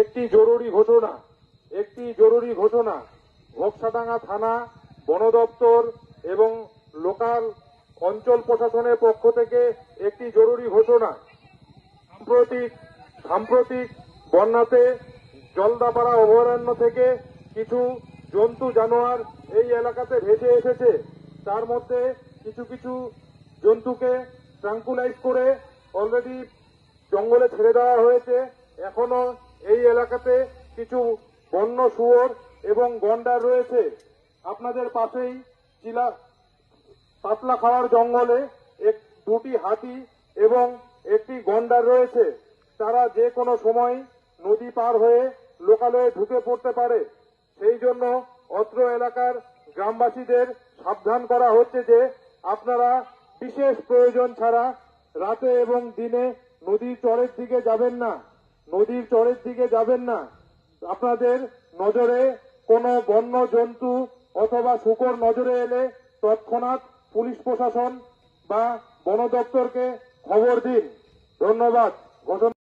একটি জরুরি ঘোষণা, একটি জরুরি ঘোষণা। ঘোকসাডাঙ্গা থানা, বন দপ্তর এবং লোকাল অঞ্চল প্রশাসনের পক্ষ থেকে একটি জরুরি ঘোষণা। সাম্প্রতিক সাম্প্রতিক বন্যাতে জলদাপাড়া অভয়ারণ্য থেকে কিছু জন্তু, জানোয়ার এই এলাকাতে ভেসে এসেছে। তার মধ্যে কিছু কিছু জন্তুকে ট্রাঙ্কুলাইজ করে অলরেডি জঙ্গলে ছেড়ে দেওয়া হয়েছে। এখনও এই এলাকাতে কিছু বন্য শুয়োর এবং গন্ডার রয়েছে। আপনাদের পাশেই চিলা পাতলা খাওয়ার জঙ্গলে এক দুটি হাতি এবং একটি গন্ডার রয়েছে। তারা যে কোনো সময় নদী পার হয়ে লোকালয়ে ঢুকে পড়তে পারে। সেই জন্য অত্র এলাকার গ্রামবাসীদের সাবধান করা হচ্ছে যে আপনারা বিশেষ প্রয়োজন ছাড়া রাতে এবং দিনে নদীর চরের দিকে যাবেন না। নদীর চরের দিকে যাবেন না। আপনাদের নজরে কোনো বন্য জন্তু অথবা শুকর নজরে এলে তৎক্ষণাৎ পুলিশ প্রশাসন বা বন দপ্তরকে খবর দিন। ধন্যবাদ। ঘোষণা